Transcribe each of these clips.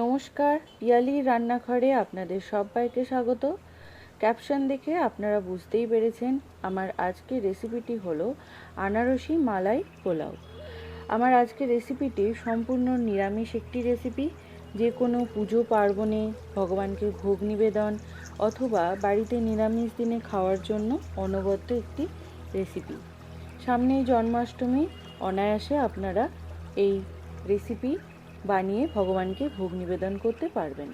নমস্কার, পিয়ালি রান্নাঘরে আপনাদের সবাইকে স্বাগত। ক্যাপশন দেখে আপনারা বুঝতেই পেরেছেন আমার আজকের রেসিপিটি হলো আনারসি মালাই পোলাও। আমার আজকের রেসিপিটি সম্পূর্ণ নিরামিষ একটি রেসিপি। যে কোনো পুজো পার্বণে ভগবানকে ভোগ নিবেদন অথবা বাড়িতে নিরামিষ দিনে খাওয়ার জন্য অনবদ্য একটি রেসিপি। সামনেই জন্মাষ্টমী, অনায়াসে আপনারা এই রেসিপি বানিয়ে ভগবানকে ভোগ নিবেদন করতে পারবেন।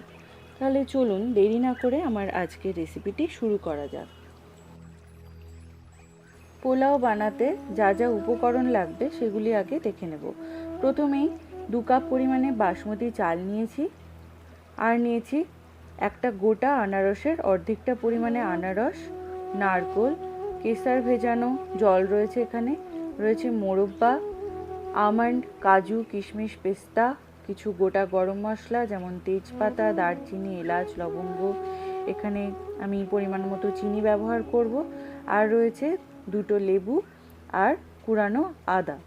তাহলে চলুন দেরি না করে আমার আজকের রেসিপিটি শুরু করা যাক। পোলাও বানাতে যা যা উপকরণ লাগবে সেগুলি আগে দেখে নেব। প্রথমেই দু কাপ পরিমাণে বাসমতি চাল নিয়েছি আর নিয়েছি একটা গোটা আনারসের অর্ধেকটা পরিমাণে আনারস, নারকোল কেসার ভেজানো জল রয়েছে এখানে। রয়েছে মোরব্বা, আমন্ড, কাজু, কিশমিশ, পেস্তা কিছু গোটা গরম মশলা, যেমন তেজপাতা, দারচিনি, এলাচ, লবঙ্গ। এখানে আমি পরিমাণ মতো চিনি ব্যবহার করব। আর রয়েছে দুটো লেবু আর কুড়ানো আদা।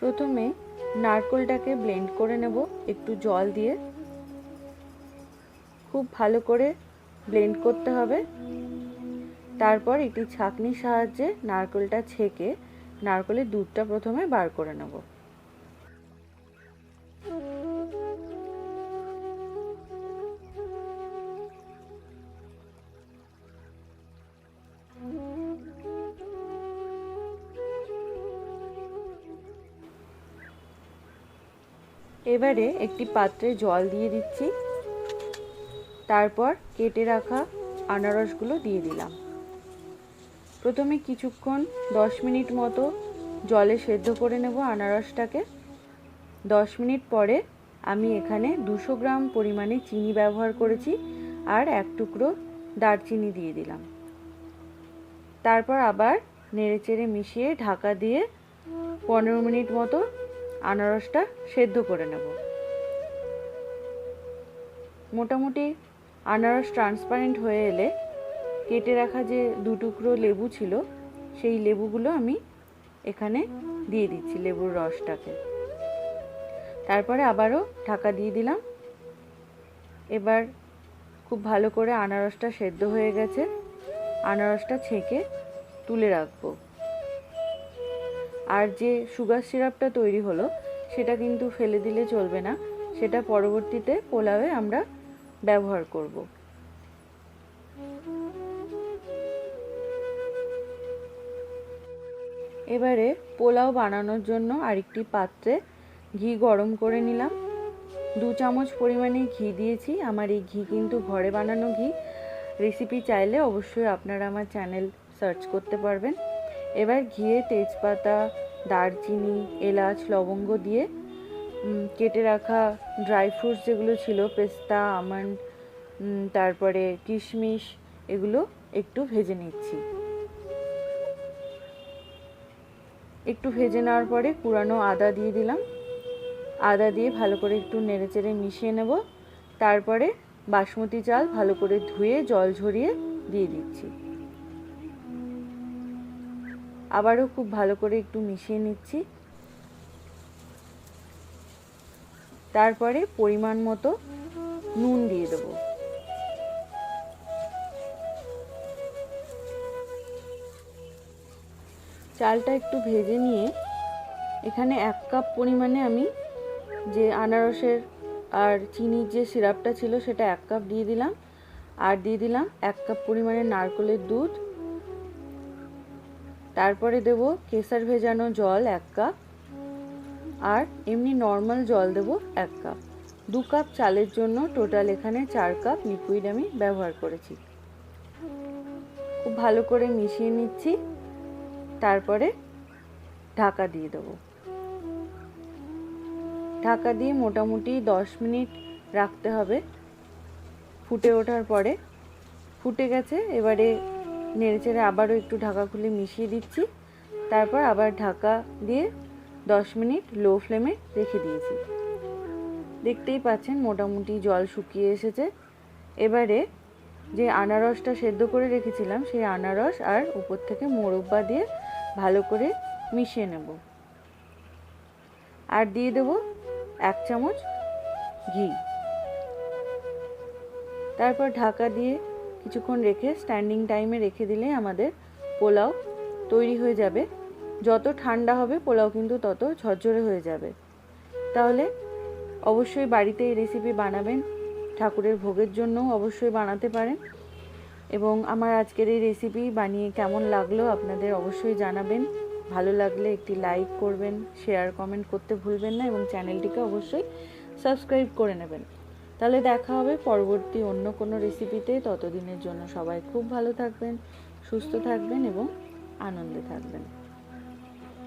প্রথমে নারকোলটাকে ব্লেন্ড করে নেব একটু জল দিয়ে। খুব ভালো করে ব্লেন্ড করতে হবে। তারপর একটি ছাঁকনির সাহায্যে নারকেলটা ছেঁকে নারকেলের দুধটা প্রথমে বার করে নেব। এবারে একটি পাত্রে জল দিয়ে দিচ্ছি। তারপর কেটে রাখা আনারসগুলো দিয়ে দিলাম। প্রথমে কিছুক্ষণ দশ মিনিট মতো জলে সেদ্ধ করে নেব আনারসটাকে। দশ মিনিট পরে আমি এখানে দুশো গ্রাম পরিমাণে চিনি ব্যবহার করেছি আর এক টুকরো দারচিনি দিয়ে দিলাম। তারপর আবার নেড়েচেড়ে মিশিয়ে ঢাকা দিয়ে পনেরো মিনিট মতো আনারসটা সেদ্ধ করে নেব। মোটামুটি আনারস ট্রান্সপারেন্ট হয়ে এলে কেটে রাখা যে দু টুকরো লেবু ছিল, সেই লেবুগুলো আমি এখানে দিয়ে দিচ্ছি লেবুর রসটাকে। তারপরে আবারও ঢাকা দিয়ে দিলাম। এবার খুব ভালো করে আনারসটা সেদ্ধ হয়ে গেছে। আনারসটা ছেঁকে তুলে রাখব। আর যে সুগার সিরাপটা তৈরি হলো, সেটা কিন্তু ফেলে দিলে চলবে না। সেটা পরবর্তীতে পোলাওয়ে আমরা ব্যবহার করব। এবারে পোলাও বানানোর জন্য আরেকটি পাত্রে ঘি গরম করে নিলাম। দু চামচ পরিমাণে ঘি দিয়েছি। আমার এই ঘি কিন্তু ঘরে বানানো ঘি। রেসিপি চাইলে অবশ্যই আপনারা আমার চ্যানেল সার্চ করতে পারবেন। এবার ঘিয়ে তেজপাতা, দারচিনি, এলাচ, লবঙ্গ দিয়ে কেটে রাখা ড্রাই ফ্রুটস যেগুলো ছিল, পেস্তা, আমন্ড তারপরে কিশমিশ, এগুলো একটু ভেজে নিচ্ছি। একটু ভেজে নেওয়ার পরে কুড়ানো আদা দিয়ে দিলাম। আদা দিয়ে ভালো করে একটু নেড়েচেড়ে মিশিয়ে নেব। তারপরে বাসমতি চাল ভালো করে ধুয়ে জল ঝরিয়ে দিয়ে দিচ্ছি। আবারও খুব ভালো করে একটু মিশিয়ে নিচ্ছি। তারপরে পরিমাণ মতো নুন দিয়ে দেবো। চালটা একটু ভেজে নিয়ে এখানে এক কাপ পরিমাণে আমি যে আনারসের আর চিনির যে সিরাপটা ছিল সেটা এক কাপ দিয়ে দিলাম। আর দিয়ে দিলাম এক কাপ পরিমাণে নারকলের দুধ। তারপরে দেব কেসার ভেজানো জল এক কাপ আর এমনি নর্মাল জল দেব এক কাপ। দু কাপ চালের জন্য টোটাল এখানে চার কাপ লিকুইড আমি ব্যবহার করেছি। খুব ভালো করে মিশিয়ে নিচ্ছি, তারপরে ঢাকা দিয়ে দেবো। ঢাকা দিয়ে মোটামুটি দশ মিনিট রাখতে হবে। ফুটে ওঠার পরে, ফুটে গেছে, এবারে নেড়েচেড়ে আবারও একটু ঢাকা খুলে মিশিয়ে দিচ্ছি। তারপর আবার ঢাকা দিয়ে দশ মিনিট লো ফ্লেমে রেখে দিয়েছি। দেখতেই পাচ্ছেন মোটামুটি জল শুকিয়ে এসেছে। এবারে যে আনারসটা সেদ্ধ করে রেখেছিলাম, সেই আনারস আর উপর থেকে মোরব্বা দিয়ে ভালো করে মিশিয়ে নেব। আর দিয়ে দেব এক চামচ ঘি। তারপর ঢাকা দিয়ে কিছুক্ষণ রেখে স্ট্যান্ডিং টাইমে রেখে দিলে আমাদের পোলাও তৈরি হয়ে যাবে। যত ঠান্ডা হবে পোলাও কিন্তু তত ঝরঝরে হয়ে যাবে। তাহলে অবশ্যই বাড়িতে এই রেসিপি বানাবেন। ঠাকুরের ভোগের জন্যও অবশ্যই বানাতে পারেন। এবং আমার আজকের এই রেসিপি বানিয়ে কেমন লাগল আপনাদের অবশ্যই জানাবেন। ভালো লাগলে একটি লাইক করবেন শেয়ার কমেন্ট করতে ভুলবেন না এবং চ্যানেলটিকে অবশ্যই সাবস্ক্রাইব করে নেবেন। তাহলে দেখা হবে পরবর্তী অন্য কোনো রেসিপিতে ততদিনের জন্য সবাই খুব ভালো থাকবেন, সুস্থ থাকবেন এবং আনন্দে থাকবেন।